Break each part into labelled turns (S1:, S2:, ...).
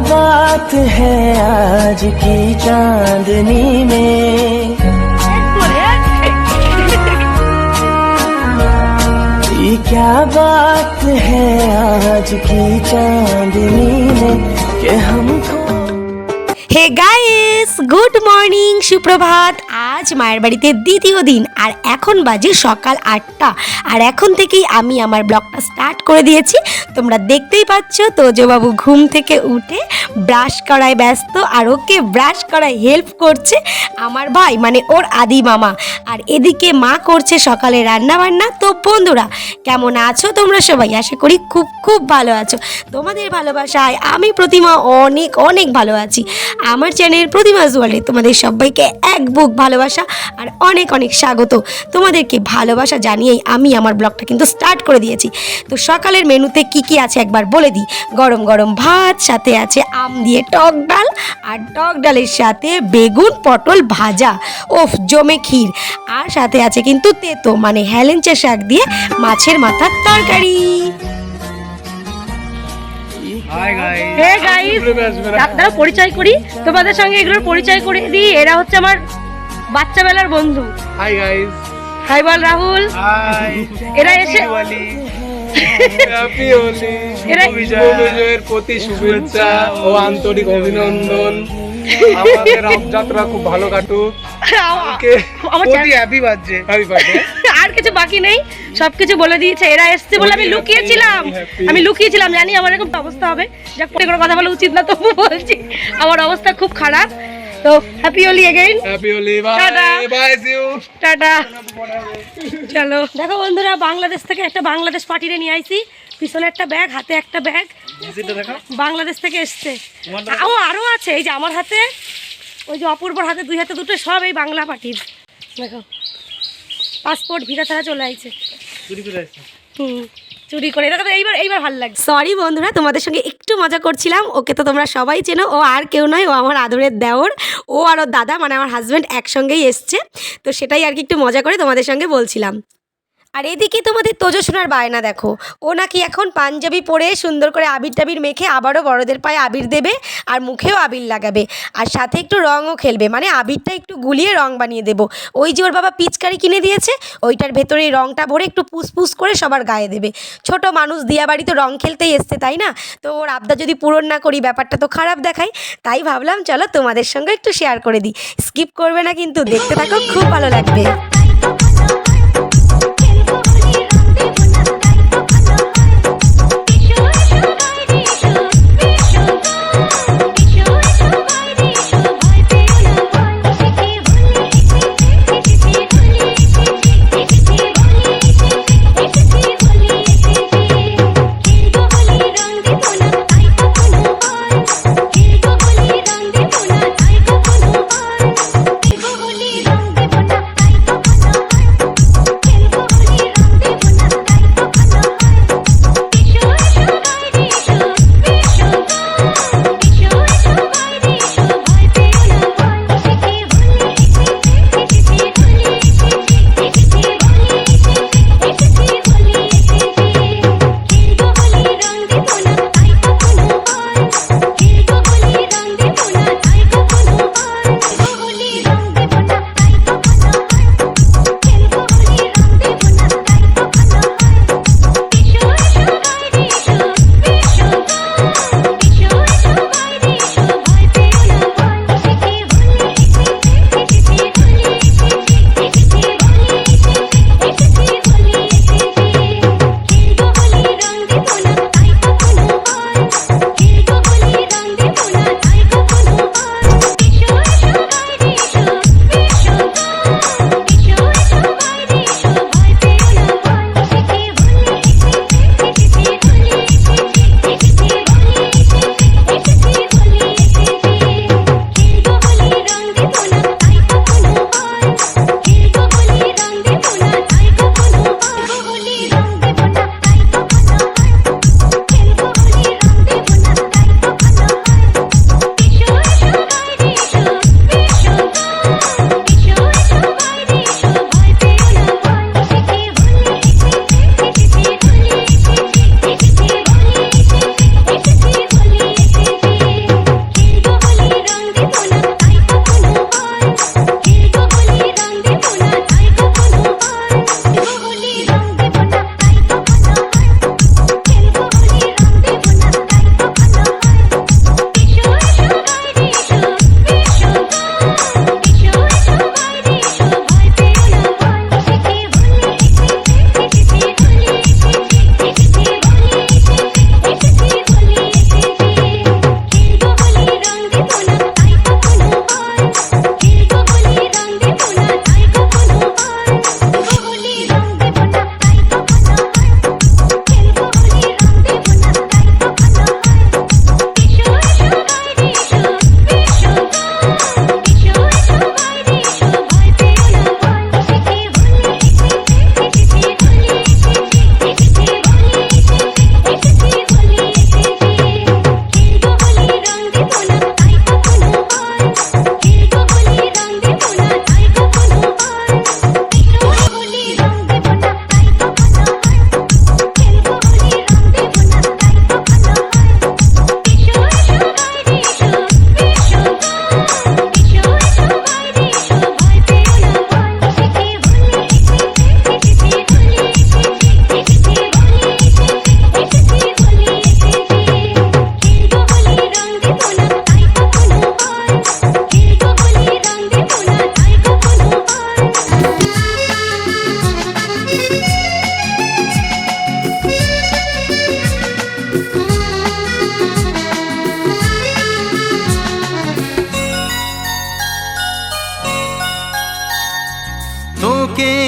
S1: बात है आज की चांदनी में। ये क्या बात है आज की चांदनी में कि हमको
S2: হে গাইস গুড মর্নিং, সুপ্রভাত। আজ মায়ের বাড়িতে দ্বিতীয় দিন, আর এখন বাজে সকাল আটটা। আর এখন থেকেই আমি আমার ব্লগটা স্টার্ট করে দিয়েছি। তোমরা দেখতেই পাচ্ছ, তোজবাবু ঘুম থেকে উঠে ব্রাশ করায় ব্যস্ত, আর ওকে ব্রাশ করায় হেল্প করছে আমার ভাই মানে ওর আদি মামা। আর এদিকে মা করছে সকালে রান্না বান্না তো বন্ধুরা, কেমন আছো তোমরা সবাই? আশা করি খুব খুব ভালো আছো। তোমাদের ভালোবাসায় আমি প্রতিমা অনেক অনেক ভালো আছি। আমার চ্যানেল প্রতিমা ওয়ার্ল্ডে তোমাদের সবাইকে এক বুক ভালোবাসা আর অনেক অনেক স্বাগত। তোমাদেরকে ভালোবাসা জানিয়েই আমি আমার ব্লগটা কিন্তু স্টার্ট করে দিয়েছি। তো সকালের মেনুতে কি কি আছে একবার বলে দিই। গরম গরম ভাত, সাথে আছে আম দিয়ে টক ডাল আর টক ডালের সাথে বেগুন, পটল ভাজা। ওফ, জমে ক্ষীর। আর সাথে আছে কিন্তু তেতো মানে হেলেঞ্চা শাক দিয়ে মাছের মাথার তরকারি।
S3: হে গাইস আপনারা পরিচয় করি? তোমাদের সঙ্গে এগুলোর পরিচয় করে দিই। এরা হচ্ছে আমার বাচ্চা বেলার বন্ধু।
S4: হাই গাইস
S3: হাই বল রাহুল। এরা এসে
S4: হ্যাপি হোলি
S3: এরা-
S4: বিজয় বিজয়ের প্রতি শুভেচ্ছা ও আন্তরিক অভিনন্দন। আমাদের রথযাত্রা খুব ভালো কাটুক।
S3: আমার
S4: প্রতি হ্যাপি বার্থডে হ্যাপি বার্থডে
S3: আর কিছু বাকি নেই। সবকিছু বলে দিয়েছে। এরা এসছে বলে আমি লুকিয়েছিলাম। আমি লুকিয়েছিলাম। জানি আমার এরকম অবস্থা হবে। যাক কোনো কথা বলা উচিত না তবু বলছি আমার অবস্থা খুব খারাপ। তো happy Holi again
S4: happy Holi
S3: tata.
S4: Bye bye see you
S3: tata. চলো। দেখো বন্ধুরা বাংলাদেশ থেকে একটা বাংলাদেশ পার্টিরে নিয়ে আইছি। পিছনে একটা ব্যাগ হাতে একটা ব্যাগ। বাংলাদেশ থেকে এসছে। ও আরও আছে এই যে আমার হাতে ওই যে অপূর্বর হাতে দুই হাতে দুটো সব এই বাংলা পার্টির দেখো পাসপোর্ট ভিসা ছাড়া চলে আইছে। হুম চুরি করে। দেখো তো এইবার এইবার ভালো লাগছে। সরি বন্ধুরা তোমাদের সঙ্গে একটু মজা করছিলাম। ওকে তো তোমরা সবাই চেনো ও আর কেউ নয় ও আমার আদরের দেওর। ও আর ওর দাদা মানে আমার হাজব্যান্ড একসঙ্গেই এসছে। তো সেটাই আর কি একটু মজা করে তোমাদের সঙ্গে বলছিলাম। আর এদিকে তোমাদের তোজসোনার বায়না দেখো। ও নাকি এখন পাঞ্জাবি পরে সুন্দর করে আবির টাবির মেখে আবারও বড়দের পায়ে আবির দেবে আর মুখেও আবির লাগাবে। আর সাথে একটু রঙও খেলবে মানে আবিরটা একটু গুলিয়ে রং বানিয়ে দেবো। ওই যে ওর বাবা পিচকারি কিনে দিয়েছে, ওইটার ভেতরে রংটা ভরে একটু পুস করে সবার গায়ে দেবে। ছোট মানুষ দিয়া বাড়ি তো রং খেলতেই এসছে, তাই না? তো ওর আবদা যদি পূরণ না করি, ব্যাপারটা তো খারাপ দেখায়। তাই ভাবলাম, চলো তোমাদের সঙ্গে একটু শেয়ার করে দিই। স্কিপ করবে না কিন্তু, দেখতে থাকো, খুব ভালো লাগবে।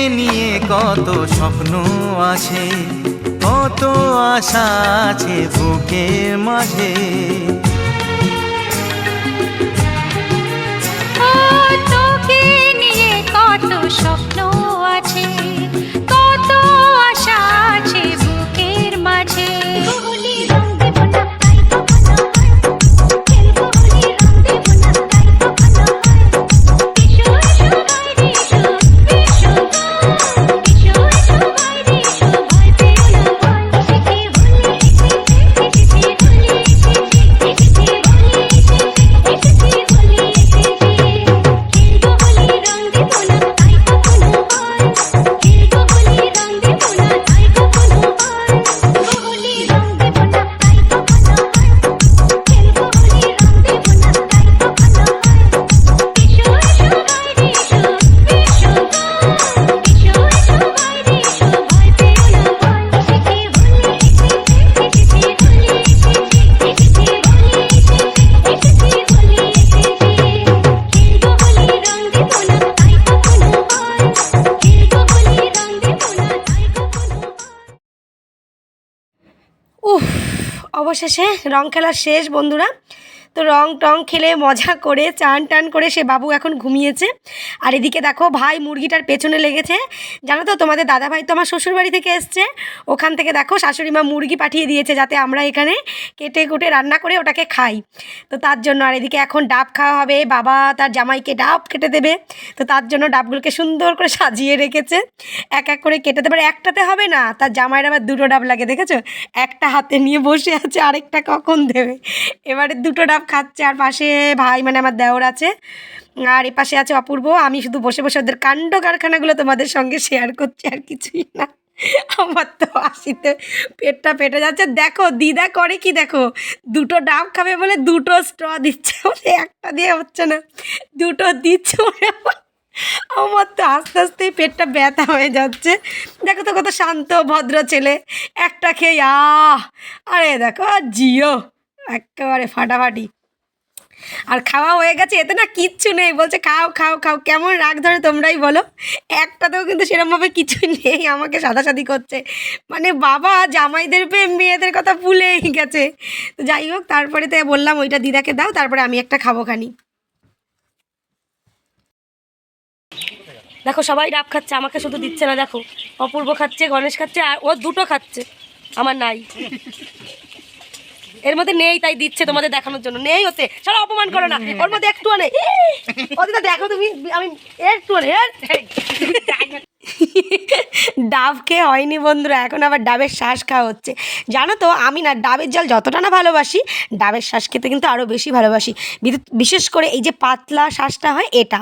S5: কত স্বপ্ন আছে, কত আশা আছে বুকের মাঝে।
S3: তোকে নিয়ে কত স্বপ্ন আছে, কত আশা
S2: অবশেষে রং খেলা শেষ বন্ধুরা। তো রং টং খেলে মজা করে, চান টান করে সে বাবু এখন ঘুমিয়েছে। আর এদিকে দেখো ভাই মুরগিটার পেছনে লেগেছে। জানো তো তোমাদের দাদা ভাই তো আমার শ্বশুরবাড়ি থেকে এসছে। ওখান থেকে দেখো শাশুড়ি মা মুরগি পাঠিয়ে দিয়েছে যাতে আমরা এখানে কেটে কুটে রান্না করে ওটাকে খাই। তো তার জন্য আর এদিকে এখন ডাব খাওয়া হবে। বাবা তার জামাইকে ডাব কেটে দেবে। তো তার জন্য ডাবগুলোকে সুন্দর করে সাজিয়ে রেখেছে। এক এক করে কেটে দেবে। একটাতে হবে না, তার জামাইয়ের আবার দুটো ডাব লাগে, দেখেছ? একটা হাতে নিয়ে বসে আছে, আরেকটা কখন দেবে? এবারে দুটো ডাব খাচ্ছে, আর পাশে ভাই মানে আমার দেওর আছে। আর এ পাশে আছে অপূর্ব। আমি শুধু বসে বসে ওদের কাণ্ড কারখানাগুলো তোমাদের সঙ্গে শেয়ার করছি, আর কিছুই না। আমার তো হাসিতে পেটটা পেটে যাচ্ছে। দেখো, দিদা করে কি দেখো? দুটো ডাব খাবে বলে দুটো স্ট্র দিচ্ছে বলে একটা দিয়ে হচ্ছে না। দুটো দিচ্ছে। আমার তো আস্তে আস্তে পেটটা ব্যথা হয়ে যাচ্ছে। দেখো তো কত শান্ত, ভদ্র ছেলে। একটা খেয়ে, আহ! আরে দেখো, জিও। একেবারে ফাটাফাটি। আর খাওয়া হয়ে গেছে, এতে না কিচ্ছু নেই। বলছে, খাও খাও খাও, কেমন রাগ ধরে তোমরাই বলো। একটাতেও কিন্তু সেরমভাবে কিছু নেই, আমাকে সাদাসাদি করছে। মানে বাবা, জামাইদের পেয়ে মেয়েদের কথা ভুলেই গেছে। তো যাই হোক, তারপরে তো বললাম, ওইটা দিদাকে দাও, তারপরে আমি একটা খাব খানি। দেখো, সবাই ডাব খাচ্ছে, আমাকে শুধু দিচ্ছে না, দেখো। অপূর্ব খাচ্ছে, গণেশ খাচ্ছে, আর ও দুটো খাচ্ছে। আমার নাই। এর মধ্যে নেই তাই দিচ্ছে তোমাদের দেখানোর জন্য। নেই ওতে। সারা অপমান করো না। ওর মধ্যে একটু নেই। দেখো তুমি আমি একটু ডাব খেয়ে হয়নি বন্ধুরা এখন আবার ডাবের শ্বাস খাওয়া হচ্ছে। জানো তো আমি না ডাবের জল যতটা না ভালোবাসি ডাবের শ্বাস খেতে কিন্তু আরও বেশি ভালোবাসি। বিশেষ করে এই যে পাতলা শ্বাসটা হয় এটা।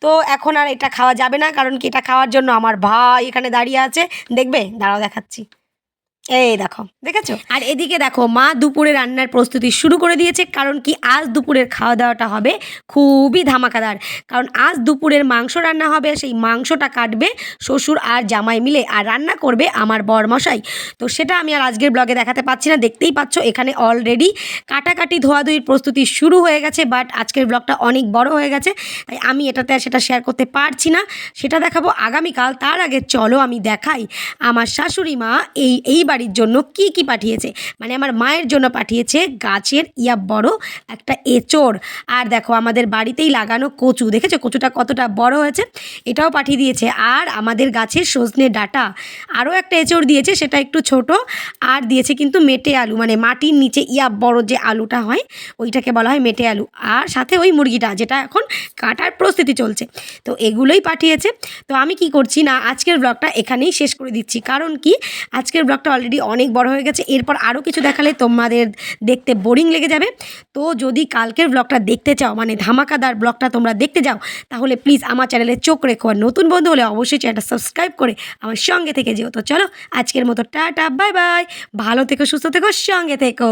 S2: তো এখন আর এটা খাওয়া যাবে না কারণ কি এটা খাওয়ার জন্য আমার ভাই এখানে দাঁড়িয়ে আছে। দেখবে? দাঁড়াও দেখাচ্ছি। এই দেখো, দেখেছ? আর এদিকে দেখো, মা দুপুরে রান্নার প্রস্তুতি শুরু করে দিয়েছে, কারণ কি আজ দুপুরের খাওয়া দাওয়াটা হবে খুবই ধামাকাদার। কারণ আজ দুপুরের মাংস রান্না হবে, সেই মাংসটা কাটবে শ্বশুর আর জামাই মিলে আর রান্না করবে আমার বরমশাই। তো সেটা আমি আর আজকের ব্লগে দেখাতে পাচ্ছি না, দেখতেই পাচ্ছ এখানে অলরেডি কাটাকাটি ধোয়াধুয়ির প্রস্তুতি শুরু হয়ে গেছে বাট আজকের ব্লগটা অনেক বড় হয়ে গেছে, তাই আমি এটাতে আর সেটা শেয়ার করতে পারছি না। সেটা দেখাবো আগামীকাল, তার আগে চলো আমি দেখাই। আমার শাশুড়ি মা এই এই বাড়ির জন্য কি কি পাঠিয়েছে? মানে আমার মায়ের জন্য পাঠিয়েছে গাছের ইয়া বড় একটা এঁচড়। আর দেখো, আমাদের বাড়িতেই লাগানো কচু। দেখেছ কচুটা কতটা বড় হয়েছে? এটাও পাঠিয়ে দিয়েছে। আর আমাদের গাছের সজনে ডাটা। আরও একটা এঁচড় দিয়েছে, সেটা একটু ছোট। আর দিয়েছে কিন্তু মেটে আলু। মানে মাটির নিচে ইয়া বড় যে আলুটা হয়, ওইটাকে বলা হয় মেটে আলু। আর সাথে ওই মুরগিটা, যেটা এখন কাটার প্রস্তুতি চলছে। তো এগুলোই পাঠিয়েছে। তো আমি কি করছি না, আজকের ব্লগটা এখানেই শেষ করে দিচ্ছি। কারণ কি? আজকের ব্লগটা অলরেডি অনেক বড় হয়ে গেছে। এরপর আরও কিছু দেখালে তোমাদের দেখতে বোরিং লেগে যাবে। তো যদি কালকের ব্লগটা দেখতে চাও মানে ধামাকাদার ব্লগটা তোমরা দেখতে যাও, তাহলে প্লিজ আমার চ্যানেলে চোখ রেখো আর নতুন বন্ধু হলে অবশ্যই চ্যানেলটা সাবস্ক্রাইব করে আমার সঙ্গে থেকে যেও। তো চলো, আজকের মতো টাটা বাই বাই ভালো থেকো, সুস্থ থেকো, সঙ্গে থেকো।